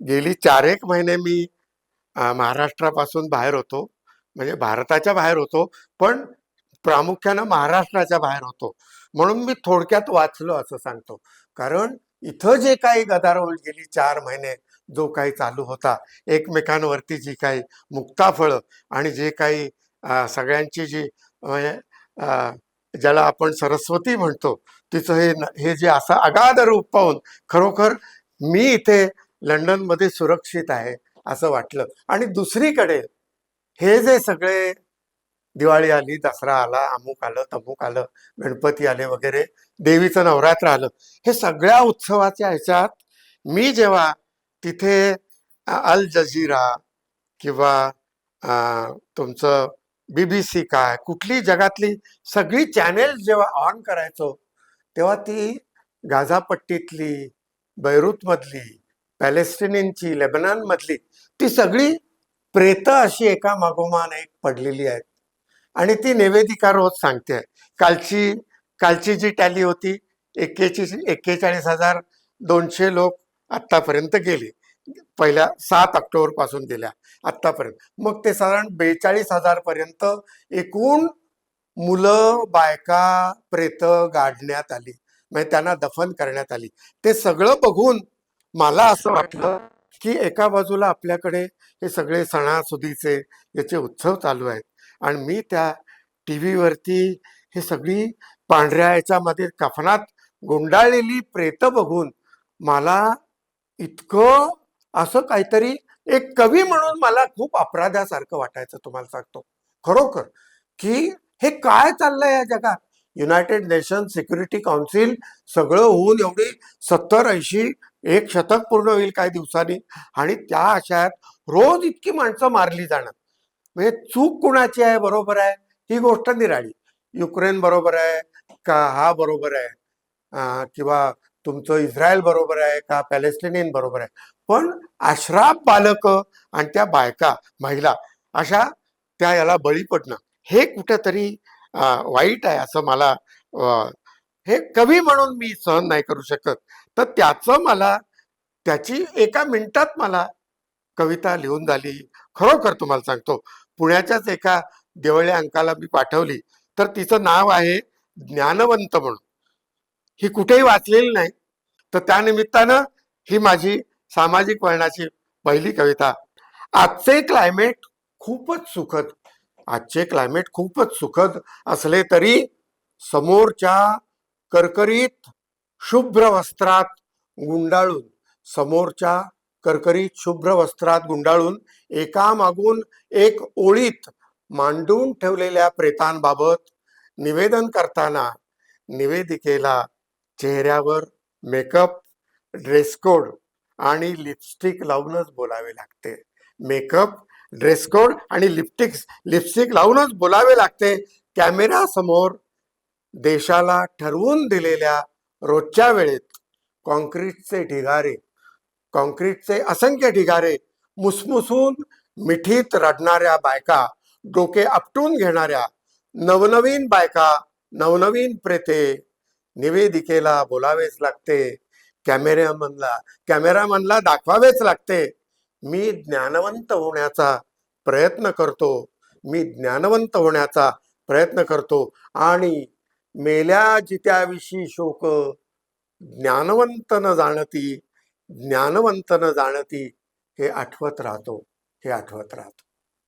गेली चार एक महिने मी महाराष्ट्रापासून बाहेर होतो. म्हणजे भारताच्या बाहेर होतो पण प्रामुख्यानं महाराष्ट्राच्या बाहेर होतो. म्हणून मी थोडक्यात वाचलो असं सांगतो. कारण इथं जे काही गदारोळ गेली चार महिने जो काही चालू होता एकमेकांवरती जी काही मुक्ताफळं आणि जे काही सगळ्यांची जी म्हणजे ज्याला आपण सरस्वती म्हणतो तिचं हे न- हे जे असं अगाध रूप पाहून खरोखर मी इथे लंडनमध्ये सुरक्षित आहे असं वाटलं. आणि दुसरीकडे हे जे सगळे दिवाळी आली दसरा आला अमुक आलं तमुक आलं गणपती आले वगैरे देवीचं नवरात्र आलं हे सगळ्या उत्सवाच्या ह्याच्यात मी जेव्हा तिथे अल जझीरा किंवा तुमचं बी बी सी काय कुठली जगातली सगळी चॅनेल्स जेव्हा ऑन करायचो तेव्हा ती गाझापट्टीतली बैरूतमधली पॅलेस्टिनींची लेबनॉनमधली ती सगळी प्रेत अशी एका मागोमान एक पडलेली आहेत. आणि ती निवेदिका रोज सांगते. कालची कालची जी टॅली होती एक्केची एक्केचाळीस हजार दोनशे लोक आत्तापर्यंत गेले. पहिल्या सात ऑक्टोबरपासून गेल्या आत्तापर्यंत. मग ते साधारण बेचाळीस हजारपर्यंत एकूण मुलं बायका प्रेत गाडण्यात आली. म्हणजे त्यांना दफन करण्यात आली. ते सगळं बघून मला असं वाटलं की एका बाजूला आपल्याकडे हे सगळे सणासुदीचे याचे उत्सव चालू आहेत. आणि मी त्या टी व्हीवरती हे सगळी पांढऱ्या याच्यामध्ये कफनात गुंडाळलेली प्रेत बघून मला इतकं असं काहीतरी एक कवी म्हणून मला खूप अपराध्यासारखं वाटायचं तुम्हाला सांगतो. खरोखर की हे काय चाललंय या जगात? युनायटेड नेशन सिक्युरिटी काउन्सिल सगळं होऊन एवढी सत्तर ऐंशी एक शतक पूर्ण होईल काही दिवसांनी. आणि त्या आशयात रोज इतकी माणसं मारली जाणार म्हणजे चूक कुणाची आहे? बरोबर आहे. ही गोष्ट निराळी. युक्रेन बरोबर आहे का हा बरोबर आहे? किंवा तुमचं इस्रायल बरोबर आहे का पॅलेस्टिनियन बरोबर आहे? पण अश्राप बालक आणि त्या बायका महिला अशा त्या याला बळी पडणं हे कुठेतरी वाईट आहे असं मला हे कवी म्हणून मी सहन नाही करू शकत. तर त्याचं मला त्याची एका मिनिटात मला कविता लिहून झाली. खरोखर तुम्हाला सांगतो पुण्याच्याच एका देवळ्या अंकाला मी पाठवली. तर तिचं नाव आहे ज्ञानवंत म्हणून. ही कुठेही वाचलेली नाही. तर त्यानिमित्तानं ही माझी सामाजिक वळणाची पहिली कविता. आजचे क्लायमेट खूपच सुखद आजचे क्लायमेट खूपच सुखद असले तरी समोरच्या करकरीत शुभ्र वस्त्रात गुंडाळून समोरच्या करकरीत शुभ्र वस्त्रात गुंडाळून एकामागून एक ओळीत मांडून ठेवलेल्या प्रेतांबाबत निवेदन करताना निवेदिकेला चेहऱ्यावर मेकअप ड्रेसकोड आणि लिपस्टिक लावूनच बोलावे लागते. मेकअप ड्रेसकोड आणि लिपस्टिक्स लिपस्टिक लावूनच बोलावे लागते. कॅमेऱ्यासमोर देशाला ठरवून दिलेल्या रोजच्या वेळेत कॉन्क्रीटचे ढिगारे कॉन्क्रीटचे असंख्य ढिगारे मुसमुसून मिठीत रडणाऱ्या बायका डोके आपटून घेणाऱ्या नवनवीन बायका नवनवीन प्रेते निवेदिकेला बोलावेच लागते कॅमेऱ्यामनला कॅमेरामनला दाखवावेच लागते. मी ज्ञानवंत होण्याचा प्रयत्न करतो मी ज्ञानवंत होण्याचा प्रयत्न करतो आणि मेल्या जित्याविषयी शोक ज्ञानवंतन जाणती ज्ञानवंतन जाणती हे आठवत राहतो हे आठवत राहतो.